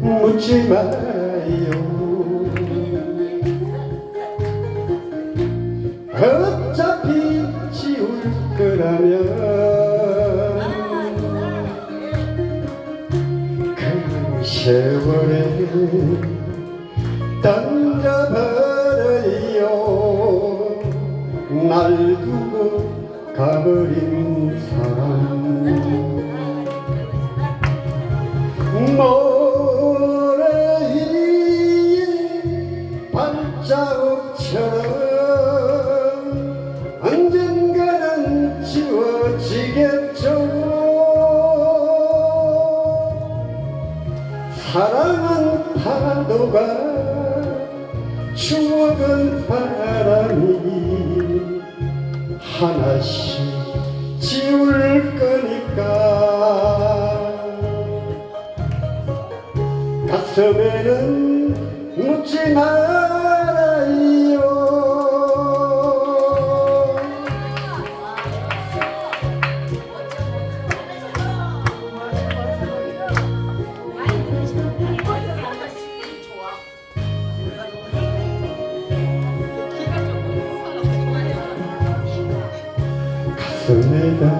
묻지 마요. 어차피 지울 거라면 그 세월에 던져버려요. 날 두고 가버린 사람 모래 위에 발자국처럼 언젠가는 지워지겠죠. 사랑은 파도가 추억은 바람이 하나씩 지울 가슴에는 묻지 말아요. 가슴에다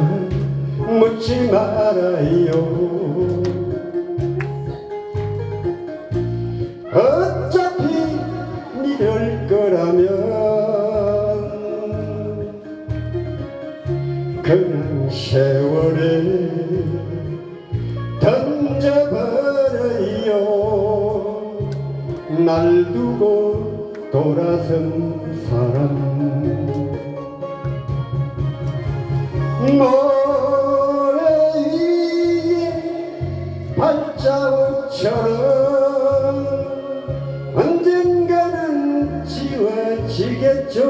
묻지 말아요 이럴 거라면 그냥 세월에 던져버려요. 날 두고 돌아선 사람. 모래 위에 발자국처럼 지워지겠죠.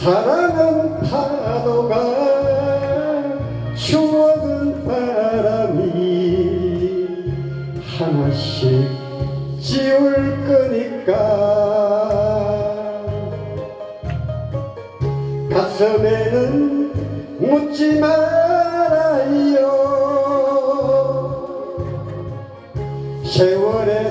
사랑은 파도가 추억은 바람이 하나씩 지울 거니까. 가슴에는 묻지 말아요. 세월에